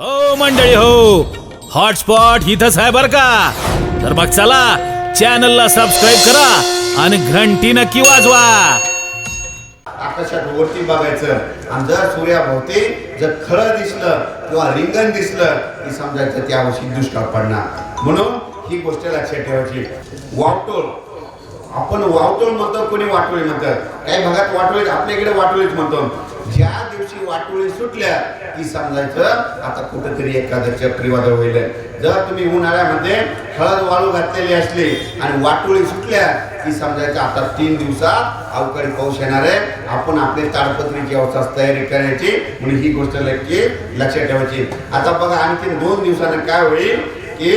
हो मंडळी हो. हॉटस्पॉट इथंच आहे बर का? तर मग चला चॅनलला सबस्क्राईब करा आणि घंटी नक्की वाजवा. आकाशात वरती बघायचं आणि जर सूर्याभोवती जर खरं दिसलं किंवा रिंगण दिसलं की समजायचं त्या वर्षी दुष्काळ पडणार. म्हणून ही गोष्ट लक्षात ठेवायची. वावटोळ. आपण वावटोळ म्हणतो कोणी वाटोळी म्हणतात काही भागात वाटोळी आपल्याकडे वाटोळीच म्हणतो. ज्या दिवशी वाटोळी सुटल्या की समजायचं आता कुठेतरी एखादं चक्रीवादळ होईल. जर तुम्ही उन्हाळ्यामध्ये हळद वाळू घातलेली असली आणि वाटोळी सुटल्या की समजायचं आता तीन दिवसात अवकाळी पाऊस येणार आहे. आपण आपली ताडपत्रीची अवस्था तयारी करायची. म्हणून ही गोष्ट नक्की लक्षात ठेवायची. आता बघा आणखी दोन दिवसानं काय होईल की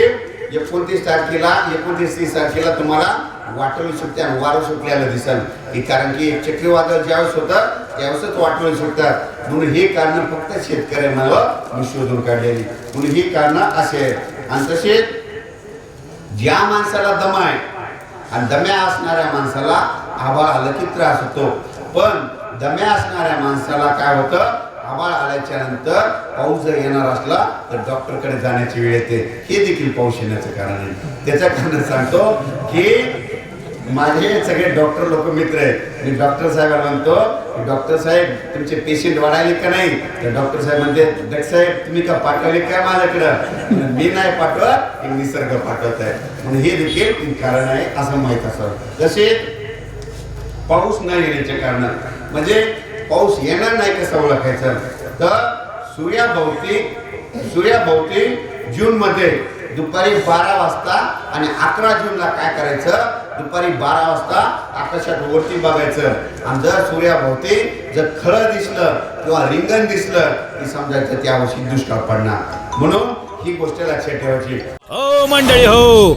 एकोणतीस तारखेला एकोणतीस तीस तारखेला तुम्हाला वाटोळी सुटते आणि वारं सुटल्याला दिसेल. की कारण की चक्रीवादळ ज्यावेळेस होतं त्यावेळेसच वाटोळी सुटतात. म्हणून ही कारण फक्त शेतकऱ्यांना मी शोधून काढलेली. म्हणून ही कारण असे आहेत. आणि तसेच ज्या माणसाला दमा आहे आणि दम्या असणाऱ्या माणसाला आभाळ आलं की त्रास होतो. पण दम्या असणाऱ्या माणसाला काय होतं? आभाळ आल्याच्यानंतर पाऊस जर येणार असला तर डॉक्टरकडे जाण्याची वेळ येते. हे देखील पाऊस येण्याचं कारण आहे. त्याच्या कारण सांगतो की माझे सगळे डॉक्टर लोक मित्र आहेत. मी डॉक्टर साहेबांना म्हणतो डॉक्टर साहेब तुमचे पेशंट वाढायले का नाही? तर डॉक्टर साहेब म्हणते डॉक्टर साहेब तुम्ही का पाठवले काय माझ्याकडं? मी नाही पाठवत निसर्ग पाठवत आहे. म्हणून हे देखील कारण आहे असं माहीत असावं तसे पाऊस नाही येण्याचे कारण म्हणजे पाऊस येणार नाही कसं ओळखायचं तर सूर्याभोवती सूर्याभोवती जून मध्ये दुपारी बारा वाजता आणि अकरा जूनला काय करायचं? दुपारी बारा वाजता आकाशात वरती बघायचं. आणि जर सूर्याभोवती जर खळं दिसलं किंवा रिंगण दिसलं की समजायचं त्या वर्षी दुष्काळ पडणार. म्हणून ही गोष्ट लक्षात ठेवायची. हो मंडळी हो.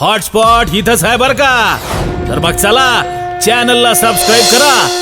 हॉटस्पॉट इथंच आहे बर का? तर मग चला चॅनलला सबस्क्राईब करा.